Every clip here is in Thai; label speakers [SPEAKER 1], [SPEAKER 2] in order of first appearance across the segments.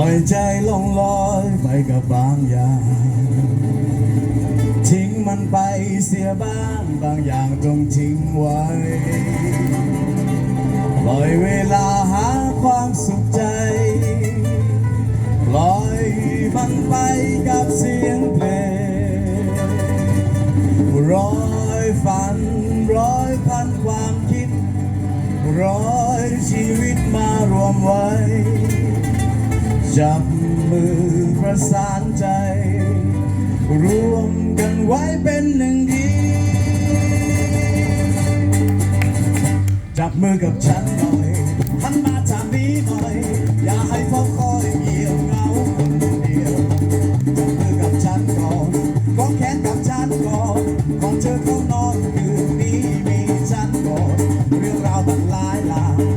[SPEAKER 1] ล่อยใจลงลอยไปกับบางอย่าง ทิ้งมันไปเสียบ้างบางอย่างต้องทิ้งไว้ ปล่อยเวลาหาความสุขใจ ปล่อยมันไปกับเสียงเพลงร้อยฝันร้อยพันความคิด ร้อยชีวิตมารวมไว้ จับมือประสานใจ รวมกันไว้เป็นหนึ่งเดียวจับมือกับฉันหน่อยหันมาทางนี้หน่อย อย่าให้เฝ้าคอยเหี่ยวเหงาคนเดียวจับมือกับฉันก่อนกองแขนกับฉันก่อนก่อนเธอเข้านอนคืนนี้มีฉันก่อนเรื่องราวต่างหลายหลาก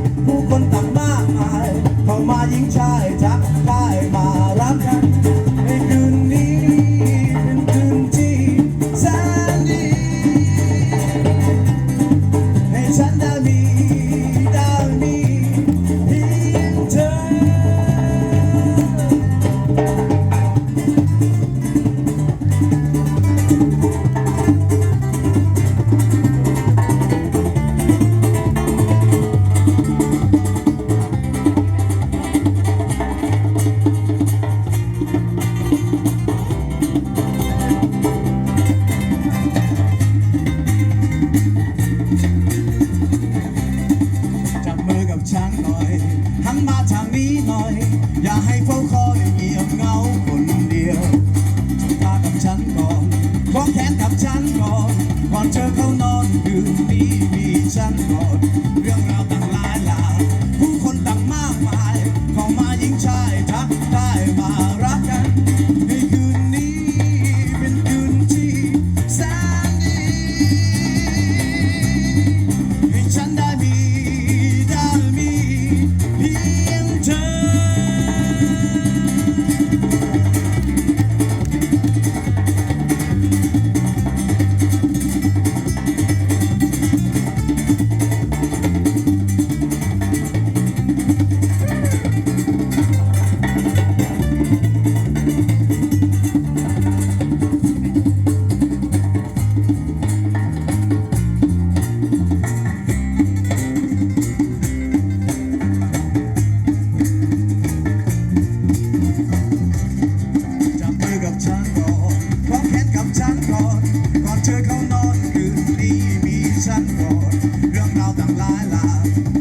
[SPEAKER 1] มารัก อย่าให้เฝ้าคอยเงียบเงาคนเดียวจุดตากับฉันก่อนวางแขนกับฉันก่อนก่อนเธอเข้านอนคืนนี้มีฉันก่อน ก่อน